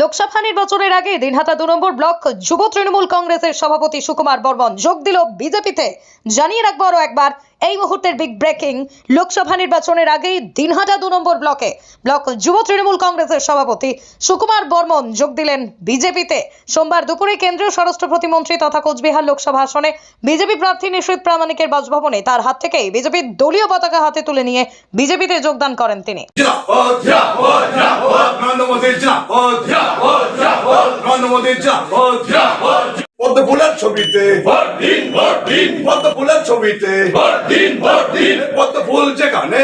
লোকসভা নির্বাচনের আগে দিনহাটা দু নম্বর ব্লক যুব তৃণমূল কংগ্রেসের সভাপতি সুকুমার বর্মন যোগ দিল বিজেপিতে। জানিয়ে রাখব আরও একবার, এই মুহূর্তের বিগ ব্রেকিং লোকসভা নির্বাচনের আগেই দিনহাটা দু নম্বর ব্লকে ব্লক যুব তৃণমূল কংগ্রেসের সভাপতি সুকুমার বর্মন যোগ দিলেন বিজেপিতে। সোমবার দুপুরে কেন্দ্রীয় স্বরাষ্ট্র প্রতিমন্ত্রী তথা কোচবিহার লোকসভা আসনে বিজেপি প্রার্থী নিশ্চিত প্রামাণিকের বাসভবনে তার হাত থেকেই বিজেপির দলীয় পতাকা হাতে তুলে নিয়ে বিজেপিতে যোগদান করেন তিনি। মোদীর জিন্দাবাদ নরেন্দ্র মোদীর জিন্দাবাদ পদ্ম ফুলের ছবিতে। দিন দিন। পদ্ম ফুলের ছবিতে। দিন দিন। পদ্ম ফুল যেখানে।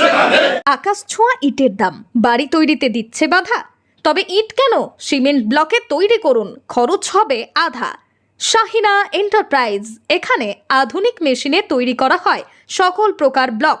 সেখানে। আকাশ ছোঁয়া ইটের দাম। বাড়ি তৈরিতে দিচ্ছে বাধা। তবে ইট কেন? সিমেন্ট ব্লকে তৈরি করুন। খরচ হবে আধা। শাহিনা এন্টারপ্রাইজ। এখানে আধুনিক মেশিনে তৈরি করা হয়। সকল প্রকার ব্লক।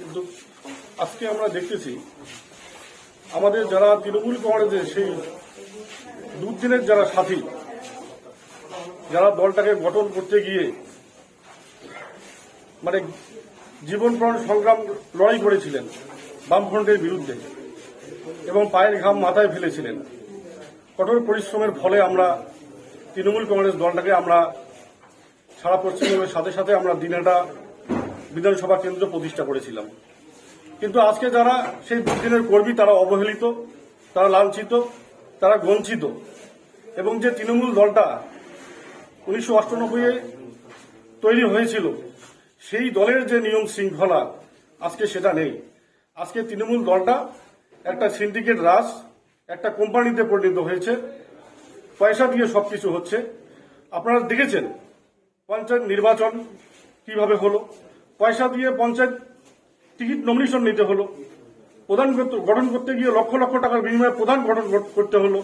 কিন্তু আজকে আমরা দেখতেছি, আমাদের যারা তৃণমূল কংগ্রেসের সেই দুদিনের যারা সাথী, যারা দলটাকে গঠন করতে গিয়ে মানে জীবন প্রাণ সংগ্রাম লড়াই করেছিলেন বামফ্রন্টের বিরুদ্ধে এবং পায়ের ঘাম মাথায় ফেলেছিলেন। কঠোর পরিশ্রমের ফলে আমরা তৃণমূল কংগ্রেস দলটাকে আমরা সারা পশ্চিমবঙ্গের সাথে সাথে আমরা দিনহাটা বিধানসভা কেন্দ্র প্রতিষ্ঠা করেছিলাম। কিন্তু আজকে যারা সেই দুদিনের কর্মী, তারা অবহেলিত, তারা লাঞ্ছিত, তারা বঞ্চিত এবং যে তৃণমূল দলটা উনিশশো অষ্টানব্বইয়ে তৈরি হয়েছিল, সেই দলের যে নিয়ম শৃঙ্খলা, আজকে সেটা নেই। আজকে তৃণমূল দলটা একটা সিন্ডিকেট রাজ, একটা কোম্পানিতে পরিণত হয়েছে। পয়সা দিয়ে সবকিছু হচ্ছে। আপনারা দেখেছেন, পঞ্চায়েত নির্বাচন কীভাবে হলো? পয়সা দিয়ে পঞ্চায়েত টিকিট নমিনেশন নিতে হলো। প্রধান গঠন করতে গিয়ে লক্ষ লক্ষ টাকার বিনিময়ে প্রধান গঠন করতে হলো।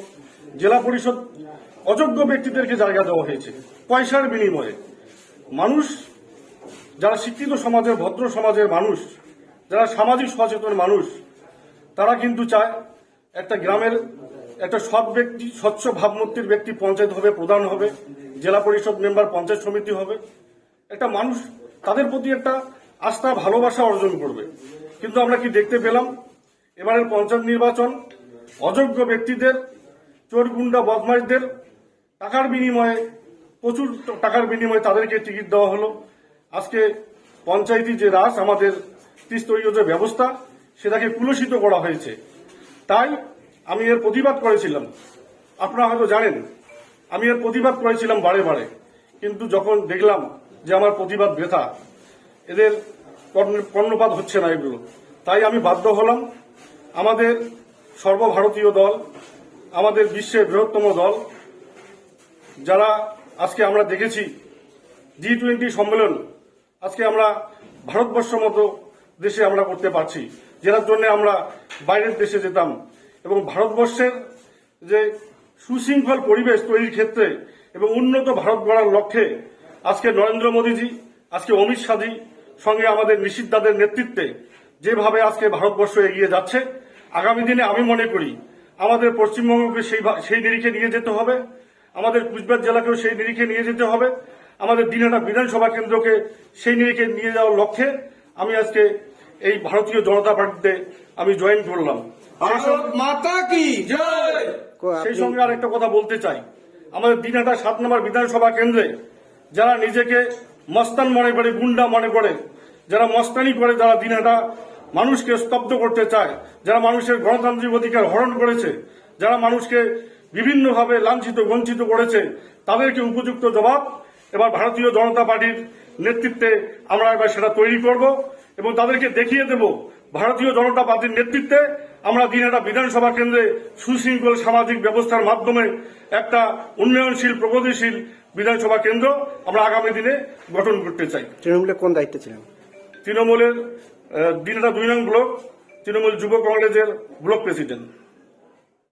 জেলা পরিষদ অযোগ্য ব্যক্তিদেরকে জায়গা দেওয়া হয়েছে, পয়সার বিনিময়ে। মানুষ, যারা শিক্ষিত সমাজের, ভদ্র সমাজের মানুষ, যারা সামাজিক সচেতন মানুষ, তারা কিন্তু চায় একটা গ্রামের একটা সৎ ব্যক্তি, স্বচ্ছ ভাবমূর্তির ব্যক্তি পঞ্চায়েত হবে, প্রধান হবে, জেলা পরিষদ মেম্বার, পঞ্চায়েত সমিতি হবে। একটা মানুষ তাদের প্রতি একটা আস্থা, ভালোবাসা অর্জন করবে। কিন্তু আমরা কি দেখতে পেলাম? এবারের পঞ্চায়েত নির্বাচন, অযোগ্য ব্যক্তিদের, চোর, গুন্ডা বদমাইশদের টাকার বিনিময়ে, প্রচুর টাকার বিনিময়ে তাদেরকে টিকিট দেওয়া হলো। আজকে পঞ্চায়েতি যে রাস আমাদের ত্রিস্তরীয় যে ব্যবস্থা, সেটাকে কুলসিত করা হয়েছে। তাই আমি এর প্রতিবাদ করেছিলাম। আপনারা হয়তো জানেন, আমি এর প্রতিবাদ করেছিলাম বারে বারে। কিন্তু যখন দেখলাম যে আমার প্রতিবাদ বৃথা। এদের কর্ণপাত হচ্ছে না এগুলো। তাই আমি বাধ্য হলাম আমাদের সর্বভারতীয় দল, আমাদের বিশ্বের বৃহত্তম দল, যারা আজকে আমরা দেখেছি জি টোয়েন্টি সম্মেলন আজকে আমরা ভারতবর্ষ মতো দেশে আমরা করতে পারছি, যেটার জন্য আমরা বাইরের দেশে যেতাম এবং ভারতবর্ষের যে সুশৃঙ্খল পরিবেশ তৈরির ক্ষেত্রে এবং উন্নত ভারত গড়ার লক্ষ্যে আজকে নরেন্দ্র মোদীজি আজকে অমিত শাহজি সঙ্গে আমাদের নিষিদ্ধাদের নেতৃত্বে যেভাবে আজকে ভারতবর্ষ এগিয়ে যাচ্ছে আগামী দিনে আমি মনে করি আমাদের পশ্চিমবঙ্গকে সেই সেই নিরিখে নিয়ে যেতে হবে আমাদের কুচবিহার জেলাকেও সেই নিরিখে নিয়ে যেতে হবে আমাদের দিনহাটা বিধানসভা কেন্দ্রকে সেই নিরিখে নিয়ে যাওয়ার লক্ষ্যে আমি আজকে এই ভারতীয় জনতা পার্টিতে আমি জয়েন করলাম। মাতা কি? সেই সঙ্গে আর একটা কথা বলতে চাই। আমাদের দিনহাটা সাত নম্বর বিধানসভা কেন্দ্রে যারা নিজেকে মস্তান মনে করে, গুন্ডা মনে করে, যারা মস্তানি করে, যারা দিনহাটা মানুষকে স্তব্ধ করতে চায়, যারা মানুষের গণতান্ত্রিক অধিকার হরণ করেছে, যারা মানুষকে বিভিন্নভাবে লাঞ্ছিত, বঞ্চিত করেছে, তাদেরকে উপযুক্ত জবাব এবার ভারতীয় জনতা পার্টির নেতৃত্বে আমরা এবার সেটা তৈরি করব এবং তাদেরকে দেখিয়ে দেব ভারতীয় জনতা পার্টির নেতৃত্বে আমরা দিন একটা বিধানসভা কেন্দ্রে সুশৃঙ্খল সামাজিক ব্যবস্থার মাধ্যমে একটা উন্নয়নশীল প্রগতিশীল বিধানসভা কেন্দ্র আমরা আগামী দিনে গঠন করতে চাই। তৃণমূলের কোন দায়িত্বে ছিলেন? তৃণমূলের দিন দিনহাটা দুই নং ব্লক তৃণমূল যুব কংগ্রেসের ব্লক প্রেসিডেন্ট।